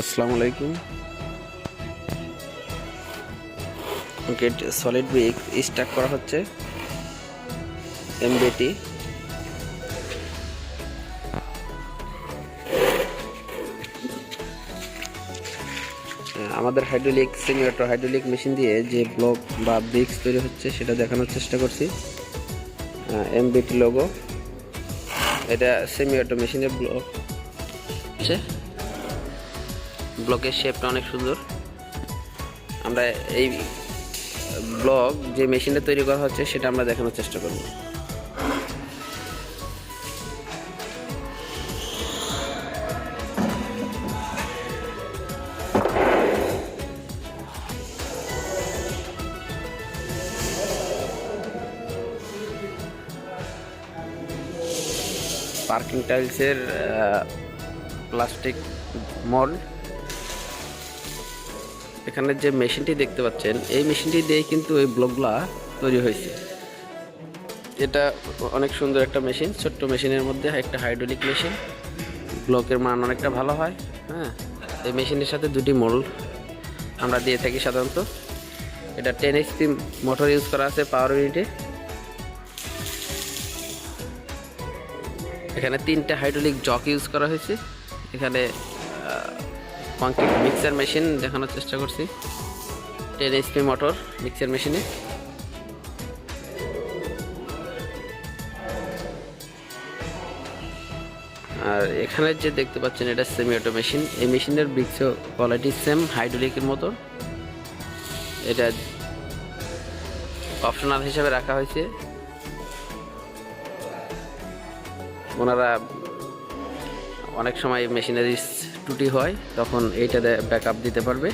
আসসালামু আলাইকুম। Gate solid brick Starc করা হচ্ছে। এমবিটি আমাদের হাইড্রোলিক সিমিওটো হাইড্রোলিক মেশিন দিয়ে যে ব্লক বা ব্রিক্স তৈরি হচ্ছে, সেটা দেখানোর চেষ্টা করছি। এমবিটি লোগো এটা সেমিওটো মেশিনের ব্লক ব্লকের শেপটা অনেক সুন্দর। আমরা এই ব্লক যে মেশিনে তৈরি করা হচ্ছে, সেটা আমরা দেখানোর চেষ্টা করব। পার্কিং টাইলসের প্লাস্টিক মল। এখানে যে মেশিনটি দেখতে পাচ্ছেন, এই মেশিনটি দিয়ে কিন্তু এই ব্লকগুলা তৈরি হয়েছে। এটা অনেক সুন্দর একটা মেশিন, ছোট্ট মেশিনের মধ্যে একটা হাইড্রোলিক মেশিন। ব্লকের মান অনেকটা ভালো হয় হ্যাঁ? এই মেশিনের সাথে দুটি মোল্ড আমরা দিয়ে থাকি সাধারণত। এটা টেন এইচপি মোটর ইউজ করা আছে পাওয়ার ইউনিটে। এখানে তিনটে হাইড্রোলিক জক ইউজ করা হয়েছে। এখানে কংক্রিট মিক্সার মেশিন দেখানোর চেষ্টা করছি। টেন এইচপি মোটর মিক্সার মেশিনে আর এখানে যে দেখতে পাচ্ছেন, এটা সেমি অটো মেশিন এই মেশিনের বৃক্ষ কোয়ালিটি সেম হাইড্রোলিকের মতো। এটা অপশনাল হিসাবে রাখা হয়েছে। ওনারা অনেক সময় মেশিনারি ত্রুটি হয়, তখন এইটা ব্যাক দিতে পারবে।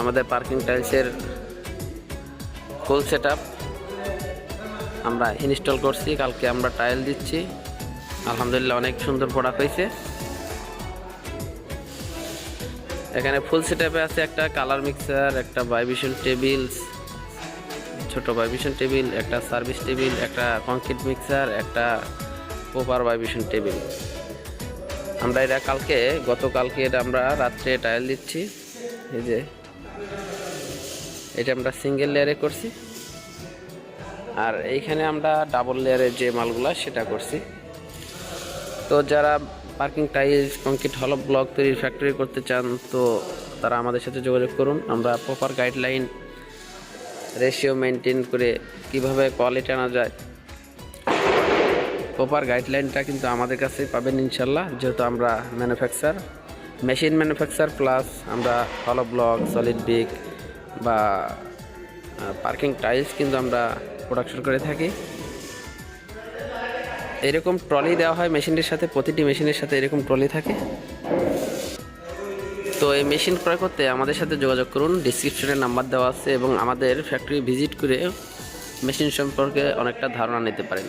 আমাদের পার্কিং টাইলসের ফুল সেট আমরা ইনস্টল করছি, কালকে আমরা টাইল দিচ্ছি। আলহামদুলিল্লাহ অনেক সুন্দর প্রোডাক্ট হয়েছে। এখানে ফুল সেটআপে আছে একটা কালার মিক্সার একটা ভাইব্রেশন টেবিলস ছোট ভাইব্রেশন টেবিল একটা সার্ভিস টেবিল একটা কংক্রিট মিক্সার একটা প্রপার ভাইব্রেশন টেবিল আমরা এটা কালকে, গতকালকে এটা আমরা রাত্রে টাইল দিচ্ছি। এই যে, এটা আমরা সিঙ্গেল লেয়ারে করছি। আর এইখানে আমরা ডাবল লেয়ারের যে মালগুলা, সেটা করছি। তো যারা parking tiles concrete hollow block তৈরির ফ্যাক্টরি করতে চান, তো তারা আমাদের সাথে যোগাযোগ করুন। আমরা প্রপার গাইডলাইন রেশিও মেনটেন করে কীভাবে কোয়ালিটি আনা যায় প্রপার গাইডলাইনটা কিন্তু আমাদের কাছেই পাবেন ইনশাল্লাহ, যেহেতু আমরা ম্যানুফ্যাকচার মেশিন ম্যানুফ্যাকচার প্লাস আমরা হলো ব্লক সলিড বিক বা পার্কিং টাইলস কিন্তু আমরা প্রোডাকশন করে থাকি। এরকম ট্রলি দেওয়া হয় মেশিনের সাথে, প্রতিটি মেশিনের সাথে এরকম ট্রলি থাকে। তো এই মেশিন ক্রয় করতে আমাদের সাথে যোগাযোগ করুন ডিসক্রিপশনে নাম্বার দেওয়া আছে এবং আমাদের ফ্যাক্টরি ভিজিট করে মেশিন সম্পর্কে অনেকটা ধারণা নিতে পারেন।